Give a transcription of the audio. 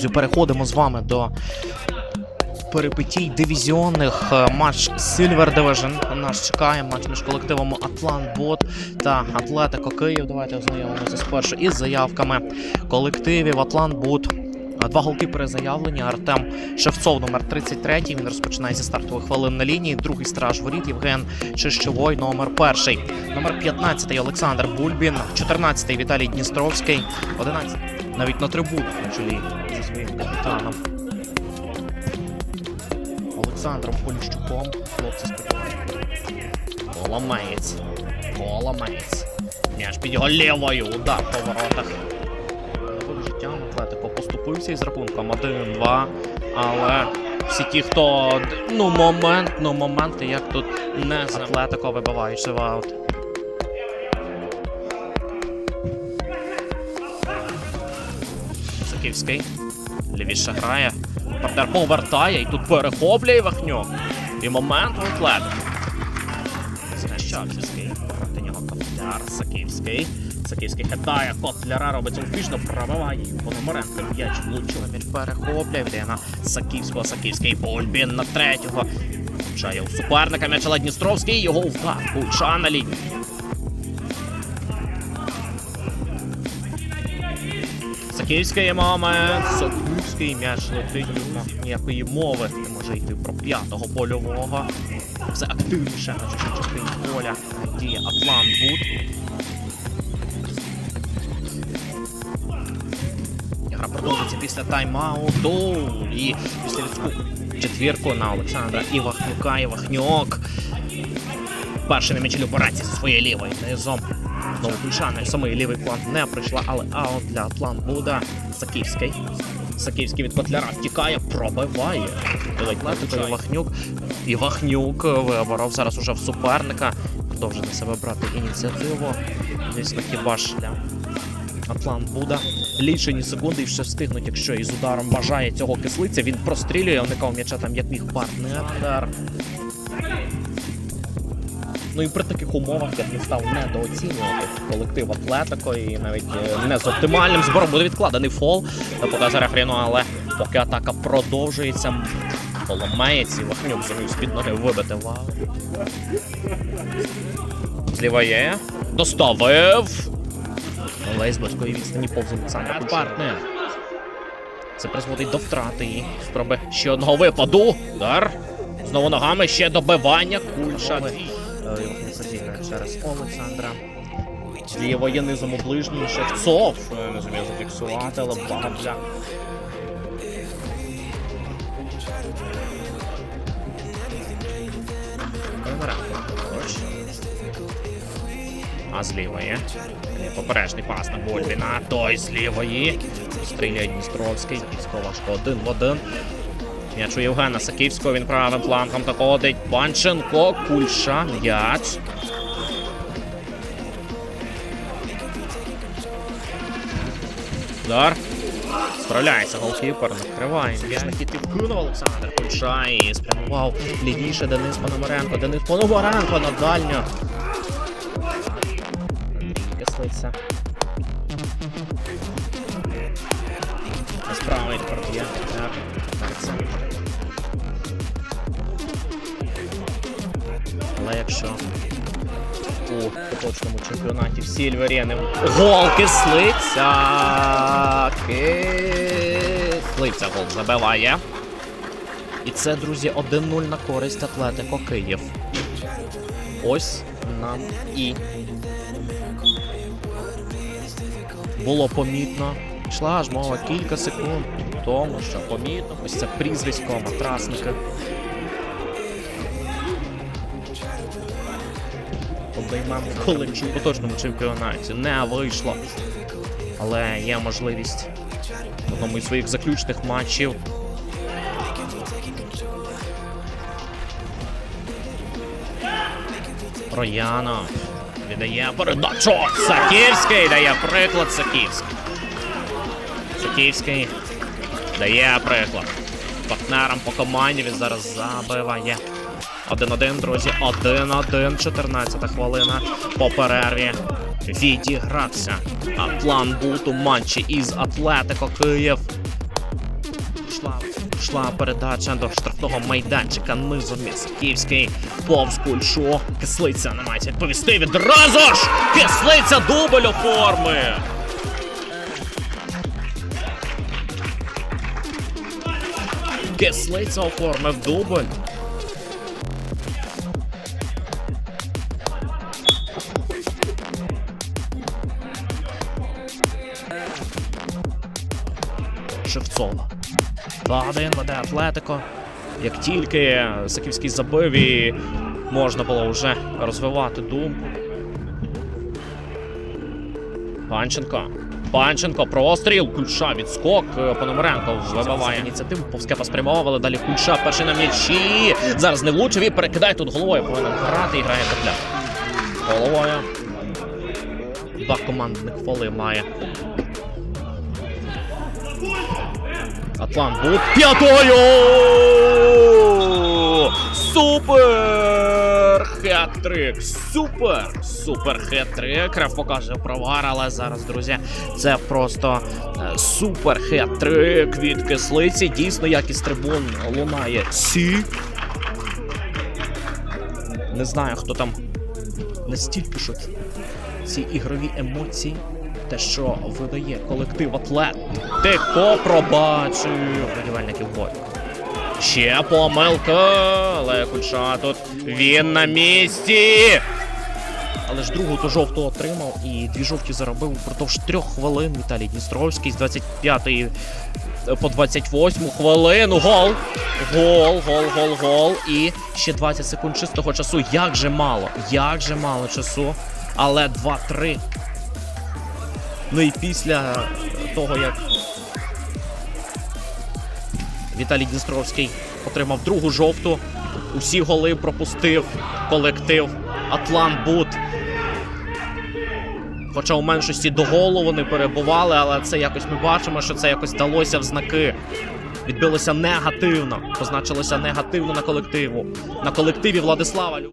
друзі, переходимо з вами до перипетій дивізіонних. Е, Матч Silver Division нас чекає. Матч між колективами Атлант Бот та Атлетико Київ. Давайте ознайомимося спершу із заявками колективів Атлант Бот. Два голкіпери заявлені. Артем Шевцов, номер 33. Він розпочинає зі стартових хвилин на лінії. Другий страж воріт Євген Чищовой, номер перший. Номер 15 Олександр Бульбін, 14 Віталій Дністровський, 11 навіть на трибунах на чолі зі своїм капітаном. Олександром Поліщуком. Хлопці сподіваються. Коломеєць. Коломеєць. М'яч під його лівою. Удар по воротах. Новим життям Атлетико поступився із рахунком 1-2. Але всі ті, хто. Ну, момент, ну моменти, як тут не Атлетико вибиваючи в аут. Саківський. Лівіше грає. Партнер повертає і тут перехоплює Вахнюк. І момент в Атлетико. Знащавський. Проти нього Котляр. Саківський. Саківський хитає Котляра, робить успішно, пробиває. Пономаренко м'яч влучив. М'яч перехоплює. Йде на Саківського. Саківський Бульбін на третього. Влучає у суперника м'яч але Дністровський. Його удар. Кульча на лінії. Саківський момент. Саківський м'яч летить. Ніякої мови. Не може йти про п'ятого польового. Все активніше на чужій частині поля. Діє Атлант Бут. Гра продовжується після тайм-ауту. І після людську четвірку на Олександра Івахнюка. Івахнюк. Перший на м'ячі операції зі своєї лівої низом. Знову ключа самий лівий план не прийшла, але аут для Атлант Буда. Саківський. Саківський від Котляра втікає, пробиває. Ледь летить Івахнюк. Івахнюк виборов зараз уже в суперника. Продовжує на себе брати ініціативу. Звісно, хіба ж для Атлант Буда. Лічені секунди і ще встигнуть, якщо із ударом бажає цього кислиця. Він прострілює, уникав м'яча там як міг партнер. Ну і при таких умовах я б не став недооцінювати колектив Атлетико і навіть е, не з оптимальним збором буде відкладений фол. Показує рефріну, але поки атака продовжується. Коломеєць і Вахнюк зумів з-під ноги вибити вау. Зліва є. Доставив. Але з близької відстані повз Олександра партнер. Це призводить до втрати і спроби ще одного випаду. Удар. Знову ногами ще добивання. Кульша. Задійне через Олександра. Зліво є низом у ближній Шевцов. Е, Не зумів зафіксувати, але. Поруч. А з лівої. Е, пас на Бульбіна. Той з лівої. Стріляє Дністровський. Сковашко один в один. М'яч у Євгена Саківського, він правим флангом доходить. Панченко, Кульша, м'яч. Удар. Справляється голкіпер, накриває. М'яч на хід підкинув Олександр Кульша і спрямував лівіше Денис Пономаренко. Денис Пономаренко на дальню. Кислиця. Справа тепер є. Так, так, це. Але якщо у поточному чемпіонаті в Сільверіни гол кислиця. Кислиця гол забиває. І це, друзі, 1-0 на користь Атлетико Київ. Ось нам і було помітно. Йшла аж мова кілька секунд тому, що помітно ось це прізвисько матрасника. Обіймемо коли в поточному чемпіонаті не вийшло. Але є можливість в одному із своїх заключних матчів. Рояно віддає передачу. Саківський дає приклад Саківський. Саківський дає приклад. Партнерам по команді він зараз забиває. 1-1, друзі. 1-1, 14 хвилина по перерві. Відігрався. Атлант Бут у матчі із Атлетико Київ. Пішла, пішла передача до штрафного майданчика низом Місківський. Повз кульшу. Кислиця намагається відповісти відразу ж! Кислиця дубль оформи! Кислиця оформив дубль. Шевцова. 2-1 веде Атлетико. Як тільки Саківський забив і можна було вже розвивати думку. Панченко. Панченко, простріл, Кульша, відскок. е, Пономаренко вибиває ініціативу. Повскепа спрямовували. Далі Кульша перший на м'ячі. Зараз не влучив і перекидає тут головою. Повинен грати і грає Копля. Головою. Два командних фоли має. Атлант був п'ятою! Супер! Хет-трик! Супер! Супер хет-трик! Реф показує провар, але зараз, друзі, це просто е, супер хет-трик від кислиці. Дійсно, як із трибун лунає сі. Не знаю, хто там настільки що ці- ігрові емоції. Те, що видає колектив атлет. Тико пробачив будівельників бою. Ще помилка, але Кульша тут він на місці. Але ж другу то жовту отримав і дві жовті заробив упродовж трьох хвилин. Віталій Дністровський з 25 по 28 хвилину. Гол! Гол, гол, гол, гол. І ще 20 секунд чистого часу. Як же мало, як же мало часу. Але 2-3. Ну і після того, як Віталій Дністровський отримав другу жовту, усі голи пропустив колектив Атлант Бут. Хоча у меншості до голу вони перебували, але це якось ми бачимо, що це якось далося в знаки. Відбилося негативно, позначилося негативно на колективу. На колективі Владислава